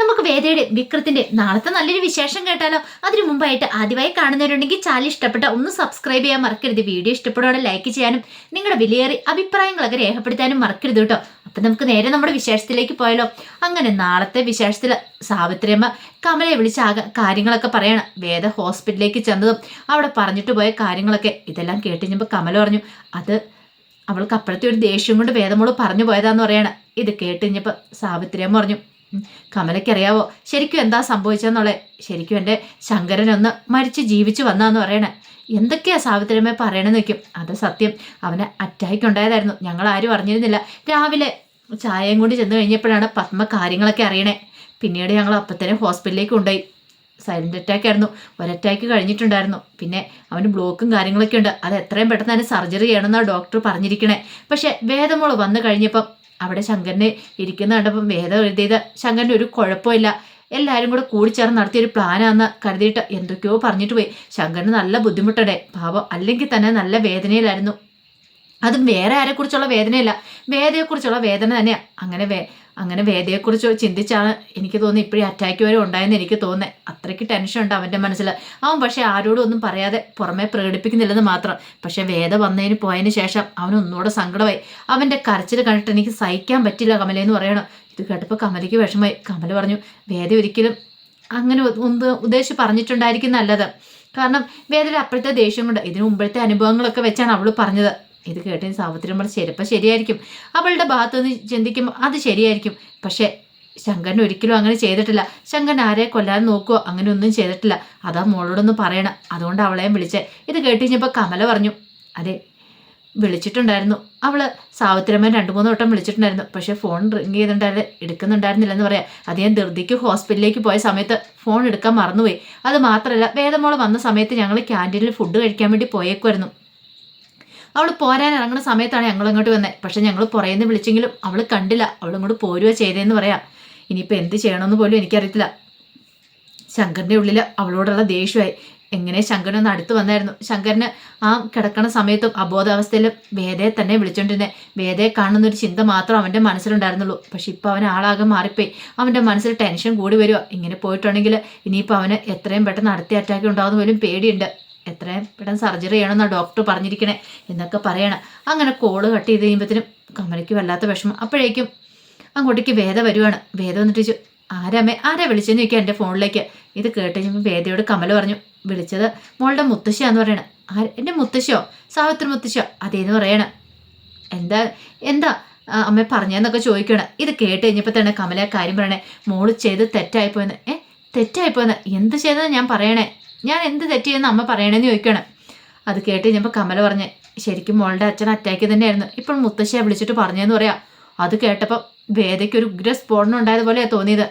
നമുക്ക് വേദയുടെ വിക്രത്തിന്റെ നാളത്തെ നല്ലൊരു വിശേഷം കേട്ടാലോ? അതിനു മുമ്പായിട്ട് ആദ്യമായി കാണുന്നവരുണ്ടെങ്കിൽ ചാനൽ ഇഷ്ടപ്പെട്ട ഒന്ന് സബ്സ്ക്രൈബ് ചെയ്യാൻ മറക്കരുത്. വീഡിയോ ഇഷ്ടപ്പെടുവാണ് ലൈക്ക് ചെയ്യാനും നിങ്ങളുടെ വിലയേറി അഭിപ്രായങ്ങളൊക്കെ രേഖപ്പെടുത്താനും മറക്കരുത് കേട്ടോ. അപ്പൊ നമുക്ക് നേരെ നമ്മുടെ വിശേഷത്തിലേക്ക് പോയാലോ? അങ്ങനെ നാളത്തെ വിശേഷത്തിൽ സാവിത്രിയമ്മ കമലയെ വിളിച്ച് ആകെ കാര്യങ്ങളൊക്കെ പറയണം. വേദ ഹോസ്പിറ്റലിലേക്ക് ചെന്നതും അവിടെ പറഞ്ഞിട്ട് പോയ കാര്യങ്ങളൊക്കെ ഇതെല്ലാം കേട്ടുകഴിഞ്ഞപ്പോൾ കമല പറഞ്ഞു അത് അവൾക്ക് അപ്പോഴത്തെ ഒരു ദേഷ്യം കൊണ്ട് വേദമോൾ പറഞ്ഞു പോയതാന്ന് പറയണം. ഇത് കേട്ടുകഴിഞ്ഞപ്പോൾ സാവിത്രിയമ്മ പറഞ്ഞു കമലയ്ക്കറിയാവോ ശരിക്കും എന്താ സംഭവിച്ചെന്നുള്ളേ. ശരിക്കും എന്റെ ശങ്കരൻ ഒന്ന് മരിച്ച് ജീവിച്ചു വന്നാന്ന് പറയണേ. എന്തൊക്കെയാ സാവിത്രിയമ്മ പറയണെന്ന് വെക്കും അത് സത്യം. അവന് അറ്റാക്ക് ഉണ്ടായതായിരുന്നു ഞങ്ങൾ ആരും അറിഞ്ഞിരുന്നില്ല. രാവിലെ ചായയും കൊണ്ട് ചെന്ന് കഴിഞ്ഞപ്പോഴാണ് പത്മ കാര്യങ്ങളൊക്കെ അറിയണേ. പിന്നീട് ഞങ്ങൾ അപ്പത്തന്നെ ഹോസ്പിറ്റലിലേക്ക് കൊണ്ടുപോയി. സൈലന്റ് അറ്റാക്ക് ആയിരുന്നു ഒരറ്റാക്ക് കഴിഞ്ഞിട്ടുണ്ടായിരുന്നു. പിന്നെ അവന് ബ്ലോക്കും കാര്യങ്ങളൊക്കെ ഉണ്ട്. അത് എത്രയും പെട്ടെന്ന് അതിന് സർജറി ചെയ്യണമെന്നാണ് ഡോക്ടർ പറഞ്ഞിരിക്കണേ. പക്ഷെ വേദമോൾ വന്നു കഴിഞ്ഞപ്പം അവിടെ ശങ്കരനെ ഇരിക്കുന്ന കണ്ടപ്പം വേദം എഴുതിയത് ശങ്കരന് ഒരു കുഴപ്പമില്ല. എല്ലാവരും കൂടെ കൂടിച്ചേർന്ന് നടത്തിയൊരു പ്ലാനാന്ന് കരുതിയിട്ട് എന്തൊക്കെയോ പറഞ്ഞിട്ട് പോയി. ശങ്കരന് നല്ല ബുദ്ധിമുട്ടടേ. പാവം അല്ലെങ്കിൽ തന്നെ നല്ല വേദനയിലായിരുന്നു. അതും വേറെ ആരെക്കുറിച്ചുള്ള വേദനയല്ല. വേദയെക്കുറിച്ചുള്ള വേദന തന്നെയാണ് അങ്ങനെ വേ അങ്ങനെ വേദയെക്കുറിച്ച് ചിന്തിച്ചാണ് എനിക്ക് തോന്നുന്നത് ഇപ്പോഴും അറ്റാക്ക് വരെ ഉണ്ടായെന്ന് എനിക്ക് തോന്നുന്നത് അത്രയ്ക്ക് ടെൻഷൻ ഉണ്ട് അവന്റെ മനസ്സിൽ അവൻ പക്ഷേ ആരോടും ഒന്നും പറയാതെ പുറമെ പ്രകടിപ്പിക്കുന്നില്ലെന്ന് മാത്രം. പക്ഷേ വേദ വന്നതിന് പോയതിന് ശേഷം അവന് ഒന്നുകൂടെ സങ്കടമായി. അവന്റെ കരച്ചിൽ കണ്ടിട്ട് എനിക്ക് സഹിക്കാൻ പറ്റില്ല കമലയെന്ന് പറയണം. ഇത് കേട്ടപ്പോൾ കമലയ്ക്ക് വിഷമമായി. കമൽ പറഞ്ഞു വേദ ഒരിക്കലും അങ്ങനെ ഒന്ന് ഉദ്ദേശിച്ച് പറഞ്ഞിട്ടുണ്ടായിരിക്കും നല്ലത്. കാരണം വേദയുടെ അപ്പോഴത്തെ ദേഷ്യം കൊണ്ട് ഇതിനു മുമ്പത്തെ അനുഭവങ്ങളൊക്കെ വെച്ചാണ് അവൾ പറഞ്ഞത്. ഇത് കേട്ടതിന് സാവിത്രിയമ്മ ചിലപ്പോൾ ശരിയായിരിക്കും. അവളുടെ ഭാഗത്തു നിന്ന് ചിന്തിക്കുമ്പോൾ അത് ശരിയായിരിക്കും. പക്ഷേ ശങ്കരൻ ഒരിക്കലും അങ്ങനെ ചെയ്തിട്ടില്ല. ശങ്കൻ ആരെ കൊല്ലാൻ നോക്കുവോ? അങ്ങനെ ഒന്നും ചെയ്തിട്ടില്ല. അതാ മോളോടൊന്ന് പറയണം. അതുകൊണ്ട് അവളെയും വിളിച്ചേ. ഇത് കേട്ട് കമല പറഞ്ഞു അതെ വിളിച്ചിട്ടുണ്ടായിരുന്നു. അവൾ സാവിത്രിയമ്മ രണ്ട് മൂന്ന് വട്ടം വിളിച്ചിട്ടുണ്ടായിരുന്നു. പക്ഷേ ഫോൺ റിങ് ചെയ്തിട്ടുണ്ടായിരുന്നു എടുക്കുന്നുണ്ടായിരുന്നില്ലെന്ന് പറയാം. അത് ഞാൻ ധൃതിക്ക് ഹോസ്പിറ്റലിലേക്ക് പോയ സമയത്ത് ഫോൺ എടുക്കാൻ മറന്നുപോയി. അത് മാത്രമല്ല വേദമോൾ വന്ന സമയത്ത് ഞങ്ങൾ ക്യാന്റീനിൽ ഫുഡ് കഴിക്കാൻ വേണ്ടി പോയേക്കുമായിരുന്നു അവൾ പോരാൻ ഇറങ്ങുന്ന സമയത്താണ് ഞങ്ങൾ അങ്ങോട്ട് വന്നത് പക്ഷെ ഞങ്ങൾ പുറയുന്ന വിളിച്ചെങ്കിലും അവൾ കണ്ടില്ല. അവൾ ഇങ്ങോട്ട് പോരുക ചെയ്തതെന്ന് പറയാം. ഇനിയിപ്പോൾ എന്ത് ചെയ്യണമെന്ന് പോലും എനിക്കറിയത്തില്ല. ശങ്കറിന്റെ ഉള്ളിൽ അവളോടുള്ള ദേഷ്യമായി. എങ്ങനെ ശങ്കരൻ ഒന്ന് അടുത്ത് വന്നായിരുന്നു. ശങ്കരന് ആ കിടക്കണ സമയത്തും അബോധാവസ്ഥയിൽ വേദയെ തന്നെ വിളിച്ചോണ്ടിരുന്നത് വേദയെ കാണുന്നൊരു ചിന്ത മാത്രം അവന്റെ മനസ്സിലുണ്ടായിരുന്നുള്ളൂ. പക്ഷെ ഇപ്പോൾ അവൻ ആളാകെ മാറിപ്പോയി. അവന്റെ മനസ്സിൽ ടെൻഷൻ കൂടി വരിക ഇങ്ങനെ പോയിട്ടുണ്ടെങ്കിൽ ഇനിയിപ്പോൾ അവന് എത്രയും പെട്ടെന്ന് അടുത്ത അറ്റാക്ക് ഉണ്ടാകുന്ന പോലും പേടിയുണ്ട്. എത്രയും പെട്ടെന്ന് സർജറി ചെയ്യണമെന്നാണ് ഡോക്ടർ പറഞ്ഞിരിക്കണേ എന്നൊക്കെ പറയണം. അങ്ങനെ കോൾ കട്ട് ചെയ്ത് കഴിയുമ്പോഴത്തേനും കമലയ്ക്ക് വല്ലാത്ത വിഷമം. അപ്പോഴേക്കും അങ്ങോട്ടേക്ക് വേദ വരുവാണ്. വേദ വന്നിട്ട് ചോദിച്ചു ആരാമേ ആരാ വിളിച്ചെന്ന് ചോദിക്കുക എന്റെ ഫോണിലേക്ക്? ഇത് കേട്ട് കഴിഞ്ഞപ്പോൾ വേദയോട് കമല പറഞ്ഞു വിളിച്ചത് മോളുടെ മുത്തശ്ശിയാന്ന് പറയണ. ആര്? എന്റെ മുത്തശ്ശിയോ? സാവിത്രി മുത്തശ്ശിയോ? അതേന്ന് പറയണം. എന്താ? എന്താ? അമ്മ പറഞ്ഞെന്നൊക്കെ ചോദിക്കണം. ഇത് കേട്ട് കഴിഞ്ഞപ്പോൾ തന്നെ കമല കാര്യം പറയണേ മോൾ ചെയ്ത് തെറ്റായിപ്പോയെന്ന്. ഏ? തെറ്റായിപ്പോയെന്ന്? എന്ത് ചെയ്തെന്ന് ഞാൻ പറയണേ? ഞാൻ എന്ത് തെറ്റിയെന്ന് അമ്മ പറയണമെന്ന് ചോദിക്കണം. അത് കേട്ട് കഴിഞ്ഞപ്പോൾ കമല പറഞ്ഞ് ശരിക്കും മോളുടെ അച്ഛൻ അറ്റാക്ക് തന്നെയായിരുന്നു. ഇപ്പോൾ മുത്തശ്ശിയെ വിളിച്ചിട്ട് പറഞ്ഞതെന്ന് പറയാം. അത് കേട്ടപ്പോൾ വേദയ്ക്ക് ഒരു ഉഗ്ര സ്ഫോടനം ഉണ്ടായതുപോലെയാണ് തോന്നിയത്.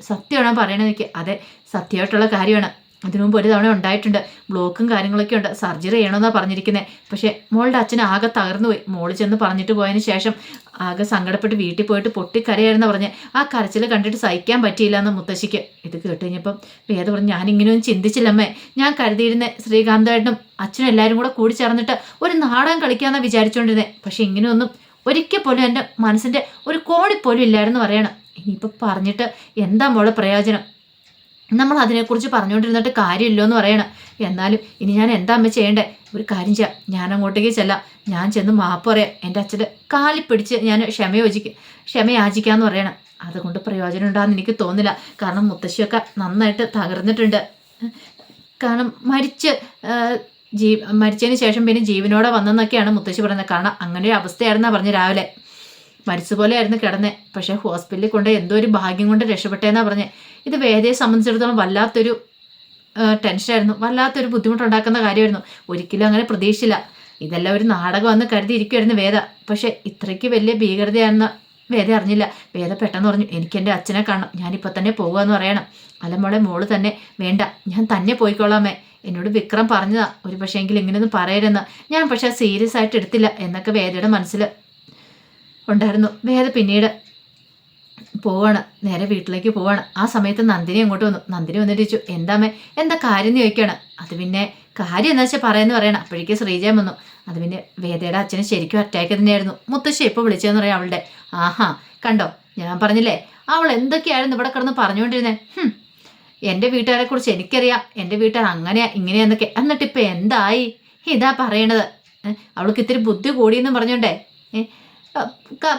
സത്യമാണോ പറയണത് എനിക്ക് അതെ സത്യമായിട്ടുള്ള കാര്യമാണ്. അതിനു മുമ്പ് ഒരു തവണ ഉണ്ടായിട്ടുണ്ട്. ബ്ലോക്കും കാര്യങ്ങളൊക്കെ ഉണ്ട്. സർജറി ചെയ്യണമെന്നാണ് പറഞ്ഞിരിക്കുന്നത് പക്ഷേ മോളുടെ അച്ഛൻ ആകെ തകർന്നു പോയി. മോൾ ചെന്ന് പറഞ്ഞിട്ട് പോയതിന് ശേഷം ആകെ സങ്കടപ്പെട്ട് വീട്ടിൽ പോയിട്ട് പൊട്ടിക്കരയായിരുന്നു പറഞ്ഞ്. ആ കരച്ചിൽ കണ്ടിട്ട് സഹിക്കാൻ പറ്റിയില്ല എന്ന് മുത്തശ്ശിക്ക്. ഇത് കേട്ട് കഴിഞ്ഞപ്പം വേദ പറഞ്ഞു ഞാനിങ്ങനെയൊന്നും ചിന്തിച്ചില്ലമ്മേ. ഞാൻ കരുതിയിരുന്ന ശ്രീകാന്തായിട്ടും അച്ഛനും എല്ലാവരും കൂടെ കൂടി ചേർന്നിട്ട് ഒരു നാടകം കളിക്കാമെന്നാണ് വിചാരിച്ചുകൊണ്ടിരുന്നത് പക്ഷേ ഇങ്ങനെയൊന്നും ഒരിക്കൽ പോലും എന്റെ മനസ്സിന്റെ ഒരു കോണി പോലും ഇല്ലായിരുന്നു പറയണം. ഇനിയിപ്പോൾ പറഞ്ഞിട്ട് എന്താ മോളെ പ്രയോജനം? നമ്മൾ അതിനെക്കുറിച്ച് പറഞ്ഞുകൊണ്ടിരുന്നിട്ട് കാര്യമില്ലോ എന്ന് പറയണം. എന്നാലും ഇനി ഞാൻ എന്താ അമ്മ ചെയ്യേണ്ടേ? ഒരു കാര്യം ചെയ്യാം. ഞാൻ അങ്ങോട്ടേക്ക് ചെല്ലാം. ഞാൻ ചെന്ന് മാപ്പ് പറയാം. എന്റെ അച്ഛന്റെ കാലിൽ പിടിച്ച് ഞാൻ ക്ഷമ ക്ഷമയാചിക്കാന്ന് ക്ഷമ യാചിക്കാന്ന് പറയണം. അതുകൊണ്ട് പ്രയോജനം ഉണ്ടാകുന്ന എനിക്ക് തോന്നില്ല. കാരണം മുത്തശ്ശിയൊക്കെ നന്നായിട്ട് തകർന്നിട്ടുണ്ട്. കാരണം മരിച്ച് ജീ മരിച്ചതിന് ശേഷം പിന്നെ ജീവനോടെ വന്നെന്നൊക്കെയാണ് മുത്തശ്ശി പറയുന്നത്. കാരണം അങ്ങനെ ഒരു അവസ്ഥയായിരുന്നാ പറഞ്ഞു രാവിലെ. മരിച്ച പോലെയായിരുന്നു കിടന്നേ. പക്ഷേ ഹോസ്പിറ്റലിൽ കൊണ്ട് എന്തോ ഒരു ഭാഗ്യം കൊണ്ട് രക്ഷപ്പെട്ടേന്നാ പറഞ്ഞേ. ഇത് വേദയെ സംബന്ധിച്ചിടത്തോളം വല്ലാത്തൊരു ടെൻഷനായിരുന്നു. വല്ലാത്തൊരു ബുദ്ധിമുട്ടുണ്ടാക്കുന്ന കാര്യമായിരുന്നു. ഒരിക്കലും അങ്ങനെ പ്രതീക്ഷിച്ചില്ല. ഇതെല്ലാം ഒരു നാടകം നാടകമെന്ന് കരുതിയിരിക്കുമായിരുന്നു വേദ. പക്ഷേ ഇത്രയ്ക്ക് വലിയ ഭീകരതയാണെന്ന് വേദ അറിഞ്ഞില്ല. വേദ പെട്ടെന്ന് പറഞ്ഞു എനിക്ക് എന്റെ അച്ഛനെ കാണണം. ഞാനിപ്പോൾ തന്നെ പോകുകയെന്ന് പറയണം. അല്ല മോളെ മോൾ തന്നെ വേണ്ട. ഞാൻ തന്നെ പോയിക്കോളാമേ. എന്നോട് വിക്രം പറഞ്ഞതാ. ഒരു പക്ഷേ എങ്കിൽ ഇങ്ങനെയൊന്നും പറയരുതെന്ന്. ഞാൻ പക്ഷേ സീരിയസ് ആയിട്ട് എടുത്തില്ല. എന്നൊക്കെ വേദയുടെ മനസ്സിൽ ഉണ്ടായിരുന്നു. വേദ പിന്നീട് പോവാണ്. നേരെ വീട്ടിലേക്ക് പോവാണ്. ആ സമയത്ത് നന്ദിനി അങ്ങോട്ട് വന്നു. നന്ദിനി വന്നിട്ട് ചോദിച്ചു എന്താമേ എന്താ കാര്യം എന്ന് ചോദിക്കുകയാണ്. അത് പിന്നെ കാര്യം എന്താ വെച്ചാൽ പറയാന്ന് പറയണം. അപ്പോഴേക്കും ശ്രീജയം വന്നു. അത് പിന്നെ വേദയുടെ അച്ഛന് ശരിക്കും അറ്റാക്ക് തന്നെയായിരുന്നു. മുത്തശ്ശി ഇപ്പോൾ വിളിച്ചതെന്ന് പറയാം അവളുടെ. ആഹാ കണ്ടോ? ഞാൻ പറഞ്ഞില്ലേ? അവൾ എന്തൊക്കെയായിരുന്നു ഇവിടെ കിടന്ന് പറഞ്ഞുകൊണ്ടിരുന്നേ? എന്റെ വീട്ടുകാരെ കുറിച്ച് എനിക്കറിയാം. എന്റെ വീട്ടുകാർ അങ്ങനെയാ ഇങ്ങനെയാന്നൊക്കെ. എന്നിട്ട് ഇപ്പം എന്തായി? ഇതാ പറയണത്. അവൾക്ക് ഇത്തിരി ബുദ്ധി കൂടിയെന്ന് പറഞ്ഞോണ്ടേ.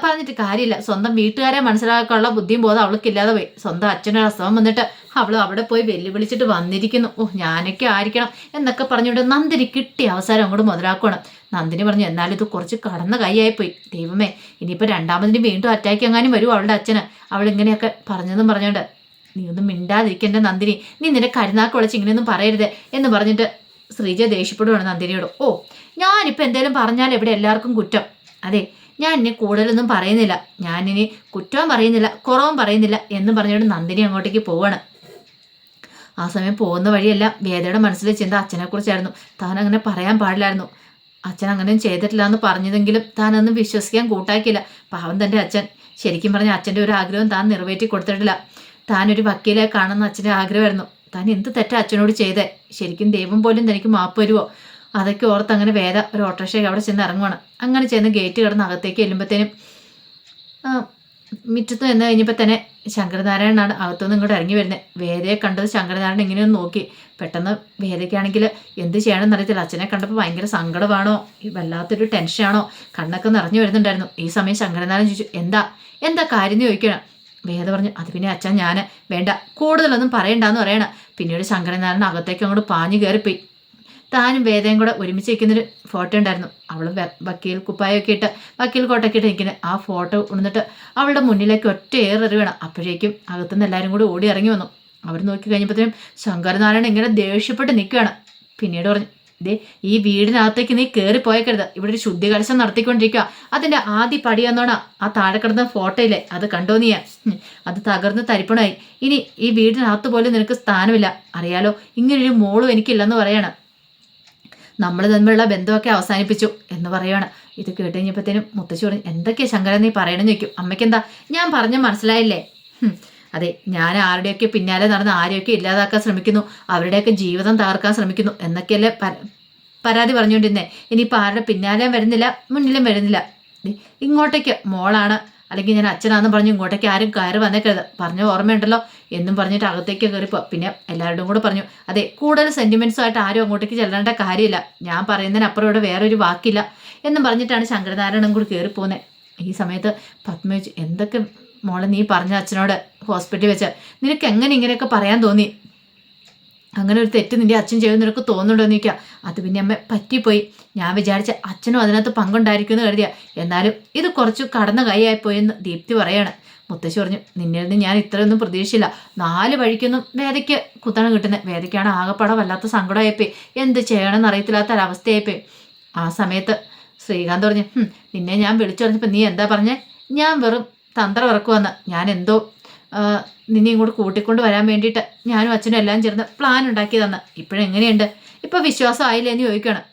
പറഞ്ഞിട്ട് കാര്യമില്ല. സ്വന്തം വീട്ടുകാരെ മനസ്സിലാക്കാനുള്ള ബുദ്ധിയും ബോധം അവൾക്കില്ലാതെ പോയി. സ്വന്തം അച്ഛനൊരു അസുഖം വന്നിട്ട് അവൾ അവിടെ പോയി വെല്ലുവിളിച്ചിട്ട് വന്നിരിക്കുന്നു. ഓ ഞാനൊക്കെ ആയിരിക്കണം എന്നൊക്കെ പറഞ്ഞുകൊണ്ട് നന്ദിനി കിട്ടിയ അവസരം അങ്ങോട്ട് മുതലാക്കണം നന്ദിനി പറഞ്ഞു എന്നാലും ഇത് കുറച്ച് കടന്ന കൈയായിപ്പോയി ദൈവമേ ഇനിയിപ്പോൾ രണ്ടാമതിന് വീണ്ടും അറ്റാക്ക് എങ്ങാനും വരും അവളുടെ അച്ഛന്. അവൾ ഇങ്ങനെയൊക്കെ പറഞ്ഞുകൊണ്ട് നീ ഒന്നും മിണ്ടാതിരിക്കേണ്ട നന്ദിനി. നീ നിന്റെ കരുനാക്ക് വിളിച്ച് ഇങ്ങനെയൊന്നും പറയരുത് എന്ന് പറഞ്ഞിട്ട് ശ്രീജ ദേഷ്യപ്പെടുവാണ് നന്ദിനിയോട്. ഓ ഞാനിപ്പോൾ എന്തേലും പറഞ്ഞാൽ ഇവിടെ എല്ലാവർക്കും കുറ്റം? അതെ ഞാൻ ഇനി കൂടുതലൊന്നും പറയുന്നില്ല. ഞാനിനി കുറ്റവും പറയുന്നില്ല കുറവും പറയുന്നില്ല എന്ന് പറഞ്ഞുകൊണ്ട് നന്ദിനി അങ്ങോട്ടേക്ക് പോവാണ്. ആ സമയം പോകുന്ന വഴിയല്ല വേദയുടെ മനസ്സിലെ ചിന്ത അച്ഛനെക്കുറിച്ചായിരുന്നു. താൻ അങ്ങനെ പറയാൻ പാടില്ലായിരുന്നു. അച്ഛൻ അങ്ങനെ ചെയ്തിട്ടില്ല എന്ന് പറഞ്ഞതെങ്കിലും താൻ ഒന്നും വിശ്വസിക്കാൻ കൂട്ടാക്കിയില്ല. പാവം തന്റെ അച്ഛൻ. ശരിക്കും പറഞ്ഞ അച്ഛന്റെ ഒരു ആഗ്രഹം താൻ നിറവേറ്റി കൊടുത്തിട്ടില്ല. താനൊരു വക്കീലെ കാണുന്ന അച്ഛന്റെ ആഗ്രഹമായിരുന്നു. താൻ എന്ത് തെറ്റാ അച്ഛനോട് ചെയ്തേ? ശരിക്കും ദൈവം പോലും തനിക്ക് മാപ്പ് വരുമോ അതൊക്കെ ഓർത്ത് അങ്ങനെ വേദ ഒരു ഓട്ടോറിക്ഷയ്ക്ക് അവിടെ ചെന്ന് ഇറങ്ങുവാണ്. അങ്ങനെ ചെന്ന് ഗേറ്റ് കിടന്ന് അകത്തേക്ക് ചെല്ലുമ്പോഴത്തേനും മിറ്റത്ത് നിന്ന് കഴിഞ്ഞപ്പോൾ തന്നെ ശങ്കരനാരായണനാണ് അകത്തുനിന്ന് ഇങ്ങോട്ട് ഇറങ്ങി വരുന്നത്. വേദയെ കണ്ടത് ശങ്കരനാരായണൻ ഇങ്ങനെയൊന്ന് നോക്കി. പെട്ടെന്ന് വേദയ്ക്കാണെങ്കിൽ എന്ത് ചെയ്യണമെന്ന് അറിയത്തില്ല. അച്ഛനെ കണ്ടപ്പോൾ ഭയങ്കര സങ്കടമാണോ? വല്ലാത്തൊരു ടെൻഷനാണോ കണ്ണൊക്കെ നിറഞ്ഞു വരുന്നുണ്ടായിരുന്നു. ഈ സമയം ശങ്കരനാരായണൻ ചോദിച്ചു എന്താ? എന്താ കാര്യം എന്ന് ചോദിക്കണം വേദ പറഞ്ഞു അത് പിന്നെ അച്ഛൻ ഞാൻ വേണ്ട. കൂടുതലൊന്നും പറയണ്ടെന്ന് പറയണം. പിന്നീട് ശങ്കരനാരായണൻ അകത്തേക്ക് അങ്ങോട്ട് പാഞ്ഞു കയറിപ്പോയി താനും വേദയും കൂടെ ഒരുമിച്ച് നിൽക്കുന്നൊരു ഫോട്ടോ ഉണ്ടായിരുന്നു. അവൾ വക്കീൽ കുപ്പായൊക്കെ ഇട്ട് വക്കീൽ കോട്ടൊക്കെ ഇട്ട് നിൽക്കുന്നത് ആ ഫോട്ടോ ഉണർന്നിട്ട് അവളുടെ മുന്നിലേക്ക് ഒറ്റ ഏറെറിയണം അപ്പോഴേക്കും അകത്തുനിന്ന് എല്ലാവരും കൂടി ഓടി ഇറങ്ങി വന്നു. അവർ നോക്കി കഴിഞ്ഞപ്പോഴത്തേനും ശങ്കരനാരായണൻ ഇങ്ങനെ ദേഷ്യപ്പെട്ട് നിൽക്കുകയാണ്. പിന്നീട് പറഞ്ഞു ദേ ഈ വീടിനകത്തേക്ക് നീ കയറി പോയേക്കരുത്. ഇവിടെ ഒരു ശുദ്ധി കലശം നടത്തിക്കൊണ്ടിരിക്കുക അതിന്റെ ആദ്യ പടിയെന്നോണ ആ താഴെ കിടന്ന ഫോട്ടോയില്ലേ അത് കണ്ടോ നീയാ? അത് തകർന്ന് തരിപ്പണമായി ഇനി ഈ വീടിനകത്ത് പോലും നിനക്ക് സ്ഥാനമില്ല. അറിയാലോ ഇങ്ങനൊരു മോളും എനിക്കില്ലെന്ന് പറയാണ്. നമ്മൾ തമ്മിലുള്ള ബന്ധമൊക്കെ അവസാനിപ്പിച്ചു എന്ന് പറയുകയാണ് ഇത് കേട്ട് കഴിഞ്ഞപ്പോഴത്തേനും മുത്തശ്ശി പറഞ്ഞു എന്തൊക്കെയാ ശങ്കരൻ നീ പറയണമെന്ന് ചോദിക്കും. അമ്മയ്ക്ക് എന്താ ഞാൻ പറഞ്ഞ മനസ്സിലായില്ലേ? അതെ ഞാൻ ആരുടെയൊക്കെ പിന്നാലെ നടന്ന് ആരെയൊക്കെ ഇല്ലാതാക്കാൻ ശ്രമിക്കുന്നു അവരുടെയൊക്കെ ജീവിതം തകർക്കാൻ ശ്രമിക്കുന്നു എന്നൊക്കെയല്ലേ പരാതി പറഞ്ഞുകൊണ്ടിരുന്നേ. ഇനിയിപ്പോൾ ആരുടെ പിന്നാലെയും വരുന്നില്ല മുന്നിലും വരുന്നില്ല. ഇങ്ങോട്ടേക്ക് മോളാണ് അല്ലെങ്കിൽ ഞാൻ അച്ഛനാന്ന് പറഞ്ഞു ഇങ്ങോട്ടേക്ക് ആരും കയറി വന്നേക്കരുത്. പറഞ്ഞ ഓർമ്മയുണ്ടല്ലോ? എന്നും പറഞ്ഞിട്ട് അകത്തേക്ക് കയറിപ്പോ. പിന്നെ എല്ലാവരുടെയും കൂടെ പറഞ്ഞു അതെ കൂടുതൽ സെന്റിമെന്റ്സുമായിട്ട് ആരും അങ്ങോട്ടേക്ക് ചെല്ലേണ്ട കാര്യമില്ല. ഞാൻ പറയുന്നതിനപ്പുറം ഇവിടെ വേറൊരു വാക്കില്ല. എന്നും പറഞ്ഞിട്ടാണ് ശങ്കരനാരായണൻ കൂടി കയറിപ്പോകുന്നത് ഈ സമയത്ത് പത്മ ചോദിച്ചു എന്തൊക്കെ മോളെ നീ പറഞ്ഞ അച്ഛനോട് ഹോസ്പിറ്റലിൽ വെച്ച്? നിനക്ക് എങ്ങനെ ഇങ്ങനെയൊക്കെ പറയാൻ തോന്നി? അങ്ങനെ ഒരു തെറ്റ് നിന്റെ അച്ഛൻ ചെയ്യുന്ന നിനക്ക് തോന്നുന്നുണ്ടോ എന്ന് അത് പിന്നെ അമ്മ പറ്റിപ്പോയി. ഞാൻ വിചാരിച്ച അച്ഛനും അതിനകത്ത് പങ്കുണ്ടായിരിക്കുമെന്ന് കരുതിയ. എന്നാലും ഇത് കുറച്ച് കടന്ന കൈയായിപ്പോയെന്ന് ദീപ്തി പറയാണ്. മുത്തശ്ശി പറഞ്ഞു നിന്നിൽ നിന്ന് ഞാൻ ഇത്രയൊന്നും പ്രതീക്ഷിച്ചില്ല. നാല് വഴിക്കൊന്നും വേദയ്ക്ക് കുത്തണം കിട്ടുന്നത് വേദയ്ക്കാണ് ആകെപ്പാടെ വല്ലാത്ത സങ്കടമായപ്പോയി എന്ത് ചെയ്യണമെന്ന് അറിയത്തില്ലാത്ത ഒരവസ്ഥയായിപ്പോയി ആ സമയത്ത് ശ്രീകാന്ത് പറഞ്ഞു നിന്നെ ഞാൻ വിളിച്ചു പറഞ്ഞപ്പോൾ നീ എന്താ പറഞ്ഞേ? ഞാൻ വെറും തന്ത്രം ഇറക്കുവന്ന്. ഞാൻ എന്തോ നിന്നെ ഇങ്ങോട്ട് കൂട്ടിക്കൊണ്ട് വരാൻ വേണ്ടിയിട്ട് ഞാനും അച്ഛനും എല്ലാം ചേർന്ന് പ്ലാൻ ഉണ്ടാക്കി തന്ന് ഇപ്പോഴെങ്ങനെയുണ്ട്? ഇപ്പോൾ വിശ്വാസം ആയില്ലേ എന്ന് ചോദിക്കണം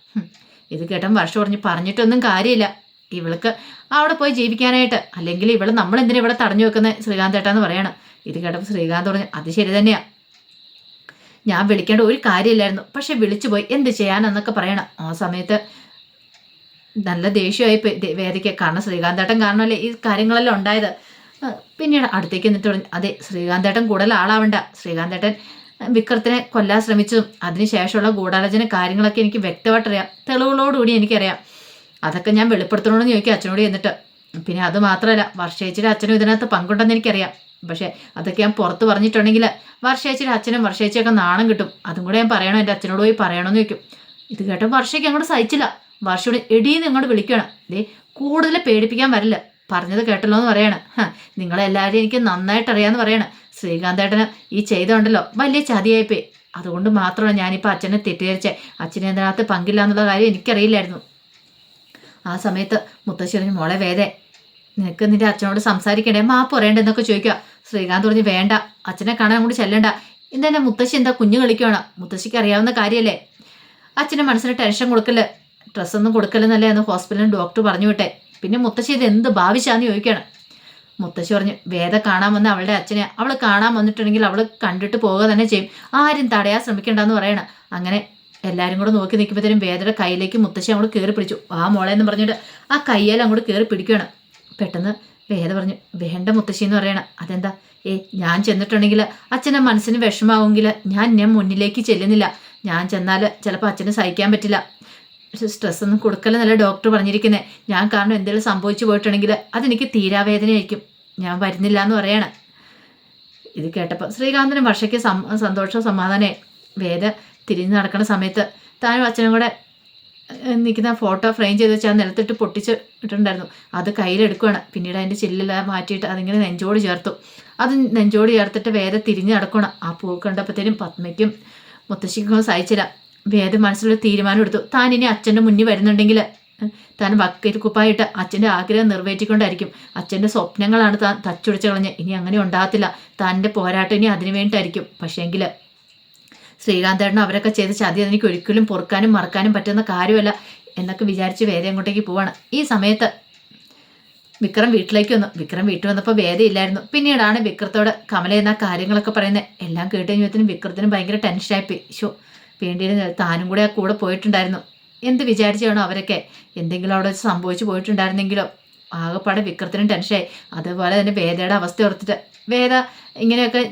ഇത് കേട്ടൻ വർഷം പറഞ്ഞ് പറഞ്ഞിട്ടൊന്നും കാര്യമില്ല. ഇവൾക്ക് അവിടെ പോയി ജീവിക്കാനായിട്ട്. അല്ലെങ്കിൽ ഇവൾ നമ്മൾ എന്തിനാ ഇവിടെ തടഞ്ഞു വെക്കുന്നത് ശ്രീകാന്ത് ഏട്ടാന്ന് പറയണം. ഇത് കേട്ടപ്പോൾ ശ്രീകാന്ത് പറഞ്ഞു അത് ശരി തന്നെയാ. ഞാൻ വിളിക്കേണ്ട ഒരു കാര്യമില്ലായിരുന്നു. പക്ഷെ വിളിച്ചു പോയി. എന്ത് ചെയ്യാനെന്നൊക്കെ പറയണം. ആ സമയത്ത് നല്ല ദേഷ്യമായി വേദിക്ക് കാരണം ശ്രീകാന്തേട്ടൻ കാരണമല്ലേ ഈ കാര്യങ്ങളെല്ലാം ഉണ്ടായത്? പിന്നീട് അടുത്തേക്ക് എന്നിട്ട് പറഞ്ഞു അതെ ശ്രീകാന്തേട്ടൻ കൂടുതൽ ആളാവണ്ട. ശ്രീകാന്തേട്ടൻ വിക്രത്തിനെ കൊല്ലാൻ ശ്രമിച്ചതും അതിനുശേഷമുള്ള ഗൂഢാലോചന കാര്യങ്ങളൊക്കെ എനിക്ക് വ്യക്തമായിട്ടറിയാം. തെളിവുകളോടുകൂടി എനിക്കറിയാം. അതൊക്കെ ഞാൻ വെളിപ്പെടുത്തണമെന്ന് ചോദിക്കും അച്ഛനോട് എന്നിട്ട് പിന്നെ അത് മാത്രമല്ല വർഷേച്ചിയുടെ അച്ഛനും ഇതിനകത്ത് പങ്കുണ്ടെന്ന് എനിക്കറിയാം. പക്ഷേ അതൊക്കെ ഞാൻ പുറത്ത് പറഞ്ഞിട്ടുണ്ടെങ്കിൽ വർഷേച്ചിയുടെ അച്ഛനും വർഷേച്ചിയൊക്കെ നാണം കിട്ടും. അതും കൂടെ ഞാൻ പറയണം? എന്റെ അച്ഛനോട് പോയി പറയണമെന്ന് ചോദിക്കും. ഇത് കേട്ടോ വർഷയ്ക്ക് അങ്ങോട്ട് സഹിച്ചില്ല. വർഷയോട് എടീന്ന് ഇങ്ങോട്ട് വിളിക്കണം ദേ കൂടുതൽ പേടിപ്പിക്കാൻ വരില്ല. പറഞ്ഞത് കേട്ടല്ലോ എന്ന് പറയണം. നിങ്ങളെല്ലാവരും എനിക്ക് നന്നായിട്ട് അറിയാമെന്ന് പറയണം. ശ്രീകാന്തേട്ടന് ഈ ചെയ്തുണ്ടല്ലോ. വലിയ ചതിയായിപ്പോയി. അതുകൊണ്ട് മാത്രമാണ് ഞാനിപ്പോൾ അച്ഛനെ തെറ്റിദ്ധരിച്ചത് അച്ഛനെ അതിനകത്ത് പങ്കില്ല എന്നുള്ള കാര്യം എനിക്കറിയില്ലായിരുന്നു. ആ സമയത്ത് മുത്തശ്ശി പറഞ്ഞു മോളെ വേദേ നിനക്ക് നിന്റെ അച്ഛനോട് സംസാരിക്കണ്ടേ? മാപ്പ് പറയണ്ടെന്നൊക്കെ ചോദിക്കുക. ശ്രീകാന്ത് പറഞ്ഞ് വേണ്ട അച്ഛനെ കാണാൻ കൂടി ചെല്ലണ്ട. എന്താ മുത്തശ്ശി എന്താ കുഞ്ഞു കളിക്കുകയാണ് മുത്തശ്ശിക്ക് അറിയാവുന്ന കാര്യമല്ലേ അച്ഛന്റെ മനസ്സിന് ടെൻഷൻ കൊടുക്കൽ ഡ്രസ്സൊന്നും കൊടുക്കലെന്നല്ലേ എന്ന് ഹോസ്പിറ്റലിൽ ഡോക്ടർ പറഞ്ഞു വിട്ടെ. പിന്നെ മുത്തശ്ശി ഇത് എന്ത് ഭാവിച്ചാന്ന് ചോദിക്കുകയാണ്. മുത്തശ്ശി പറഞ്ഞു വേദ കാണാൻ വന്ന അവളുടെ അച്ഛനെ അവൾ കാണാൻ വന്നിട്ടുണ്ടെങ്കിൽ അവൾ കണ്ടിട്ട് പോവുക തന്നെ ചെയ്യും. ആരും തടയാൻ ശ്രമിക്കണ്ടെന്ന് പറയണം. അങ്ങനെ എല്ലാവരും കൂടെ നോക്കി നിൽക്കുമ്പോഴത്തേനും വേദയുടെ കയ്യിലേക്ക് മുത്തശ്ശി അങ്ങോട്ട് കയറി പിടിച്ചു. ആ മോളെ എന്ന് പറഞ്ഞിട്ട് ആ കയ്യാൽ അങ്ങോട്ട് കയറി പിടിക്കുകയാണ് പെട്ടെന്ന് വേദ പറഞ്ഞു വേണ്ട മുത്തശ്ശി എന്ന് പറയണം. അതെന്താ? ഏ ഞാൻ ചെന്നിട്ടുണ്ടെങ്കിൽ അച്ഛനെ മനസ്സിന് വിഷമാവുമെങ്കിൽ ഞാൻ ഞാൻ മുന്നിലേക്ക് ചെല്ലുന്നില്ല. ഞാൻ ചെന്നാൽ ചിലപ്പോൾ അച്ഛനെ സഹിക്കാൻ പറ്റില്ല. സ്ട്രെസ് ഒന്നും കൊടുക്കലെന്നല്ല ഡോക്ടർ പറഞ്ഞിരിക്കുന്നത് ഞാൻ കാരണം എന്തെങ്കിലും സംഭവിച്ചു പോയിട്ടുണ്ടെങ്കിൽ അതെനിക്ക് തീരാവേദനയായിരിക്കും. ഞാൻ വരുന്നില്ല എന്ന് പറയണം. ഇത് കേട്ടപ്പോൾ ശ്രീകാന്തനും വർഷയ്ക്ക് സന്തോഷവും സമാധാനമായി വേദ തിരിഞ്ഞ് നടക്കുന്ന സമയത്ത് താനും അച്ഛനും കൂടെ നിൽക്കുന്ന ഫോട്ടോ ഫ്രെയിം ചെയ്ത് വെച്ചാൽ നിലത്തിട്ട് പൊട്ടിച്ച് ഇട്ടിട്ടുണ്ടായിരുന്നു. അത് കയ്യിലെടുക്കുകയാണ് പിന്നീട് അതിന്റെ ചില്ലെല്ലാം മാറ്റിയിട്ട് അതിങ്ങനെ നെഞ്ചോട് ചേർത്തു. അത് നെഞ്ചോട് ചേർത്തിട്ട് വേദ തിരിഞ്ഞ് നടക്കണം ആ പൂ കണ്ടപ്പോഴത്തേനും പത്മയ്ക്കും മുത്തശ്ശിക്കും സഹിച്ചില്ല. വേദ മനസ്സിലൊരു തീരുമാനം എടുത്തു. താൻ ഇനി അച്ഛന്റെ മുന്നിൽ വരുന്നുണ്ടെങ്കിൽ താൻ വക്കയിൽ കുപ്പായിട്ട് അച്ഛന്റെ ആഗ്രഹം നിറവേറ്റിക്കൊണ്ടായിരിക്കും. അച്ഛന്റെ സ്വപ്നങ്ങളാണ് താൻ തച്ചുടിച്ച് കളഞ്ഞ്. ഇനി അങ്ങനെ ഉണ്ടാകത്തില്ല. താന്റെ പോരാട്ടം ഇനി അതിനു വേണ്ടിയിട്ടായിരിക്കും. പക്ഷേങ്കിൽ ശ്രീകാന്തേട്ടനും അവരൊക്കെ ചെയ്ത ചതി അതെനിക്ക് ഒരിക്കലും പൊറുക്കാനും മറക്കാനും പറ്റുന്ന കാര്യമല്ല എന്നൊക്കെ വിചാരിച്ച് വേദ അങ്ങോട്ടേക്ക് പോവാണ്. ഈ സമയത്ത് വിക്രം വീട്ടിലേക്ക് വന്നു. വിക്രം വീട്ടിൽ വന്നപ്പോൾ വേദയില്ലായിരുന്നു പിന്നീടാണ് വിക്രത്തോട് കമല എന്ന കാര്യങ്ങളൊക്കെ പറയുന്നത്. എല്ലാം കേട്ട് കഴിഞ്ഞപ്പോഴത്തേനും വിക്രത്തിന് ഭയങ്കര ടെൻഷനായിപ്പോയി ഷോ വേണ്ടിയിരുന്ന താനും കൂടെ കൂടെ പോയിട്ടുണ്ടായിരുന്നു. എന്ത് വിചാരിച്ചാണോ അവരൊക്കെ? എന്തെങ്കിലും അവിടെ വെച്ച് സംഭവിച്ചു പോയിട്ടുണ്ടായിരുന്നെങ്കിലോ? ആകെപ്പാടെ വിക്രത്തിനും ടെൻഷനായി. അതുപോലെ തന്നെ വേദയുടെ അവസ്ഥ ഓർത്തിട്ട്. വേദ ഇങ്ങനെയൊക്കെ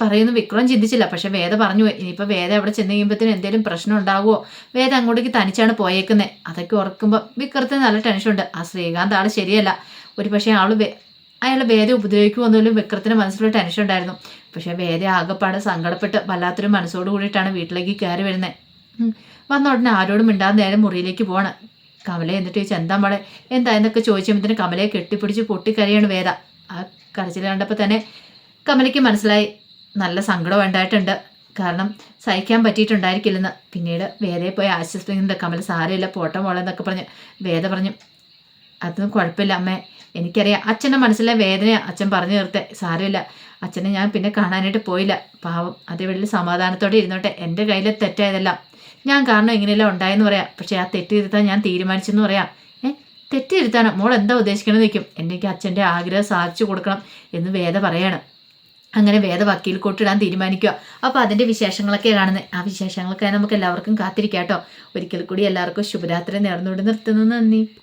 പറയുന്നു വിക്രം ചിന്തിച്ചില്ല. പക്ഷെ വേദ പറഞ്ഞു ഇനിയിപ്പോൾ വേദ അവിടെ ചെന്ന് കഴിയുമ്പോഴത്തേനും എന്തെങ്കിലും പ്രശ്നം ഉണ്ടാകുമോ വേദ അങ്ങോട്ടേക്ക് തനിച്ചാണ് പോയേക്കുന്നത് അതൊക്കെ ഓർക്കുമ്പോൾ വിക്രത്തിന് നല്ല ടെൻഷനുണ്ട്. ആ ശ്രീകാന്ത് ആൾ ശരിയല്ല. ഒരു പക്ഷേ ആൾ അയാൾ വേദ എന്നുള്ള വിക്രത്തിന് മനസ്സിലൊരു ടെൻഷൻ ഉണ്ടായിരുന്നു. പക്ഷേ വേദ ആകെപ്പാടെ സങ്കടപ്പെട്ട് വല്ലാത്തൊരു മനസ്സോട് കൂടിയിട്ടാണ് വീട്ടിലേക്ക് കയറി വരുന്നത് വന്ന ഉടനെ ആരോടും മിണ്ടാതെ നേരെ മുറിയിലേക്ക് പോവാണ്. കമല എന്നിട്ട് ചോദിച്ചു എന്താ മോളെ? എന്താ? എന്നൊക്കെ ചോദിച്ചപ്പോഴത്തേന് കമലയെ കെട്ടിപ്പിടിച്ച് പൊട്ടിക്കരയാണ് വേദ. ആ കരച്ചിൽ കണ്ടപ്പോൾ തന്നെ കമലയ്ക്ക് മനസ്സിലായി നല്ല സങ്കടം ഉണ്ടായിട്ടുണ്ട്. കാരണം സഹിക്കാൻ പറ്റിയിട്ടുണ്ടായിരിക്കില്ലെന്ന്. പിന്നീട് വേദയെ പോയി ആശ്വസിപ്പിക്കുന്നുണ്ട് കമല സാരമില്ല പോട്ടം മോളെ എന്നൊക്കെ പറഞ്ഞ് വേദ പറഞ്ഞു അതൊന്നും കുഴപ്പമില്ല അമ്മേ. എനിക്കറിയാം. അച്ഛന്റെ മനസ്സിലെ വേദന അച്ഛൻ പറഞ്ഞു തീർത്തെ. സാരമില്ല. അച്ഛനെ ഞാൻ പിന്നെ കാണാനായിട്ട് പോയില്ല. പാവം. അതേ വെള്ളി സമാധാനത്തോടെ ഇരുന്നോട്ടെ. എന്റെ കയ്യിൽ തെറ്റായതെല്ലാം. ഞാൻ കാരണം ഇങ്ങനെയെല്ലാം ഉണ്ടായെന്ന് പറയാം. പക്ഷേ ആ തെറ്റ് തിരുത്താൻ ഞാൻ തീരുമാനിച്ചെന്ന് പറയാം. ഏ? തെറ്റ് തിരുത്താനോ? മോൾ എന്താ ഉദ്ദേശിക്കണമെന്ന് നിൽക്കും എനിക്ക് അച്ഛന്റെ ആഗ്രഹം സാധിച്ചു കൊടുക്കണം എന്ന് വേദ പറയാണ്. അങ്ങനെ വേദ വക്കീൽ കൂട്ടിടാൻ തീരുമാനിക്കുക. അപ്പോൾ അതിന്റെ വിശേഷങ്ങളൊക്കെ കാണുന്നത്. ആ വിശേഷങ്ങളൊക്കെ നമുക്ക് എല്ലാവർക്കും കാത്തിരിക്കാം കേട്ടോ. ഒരിക്കൽ കൂടി എല്ലാവർക്കും ശുഭരാത്രി നേർന്നുകൊണ്ട് നിർത്തുന്നു. നന്ദി.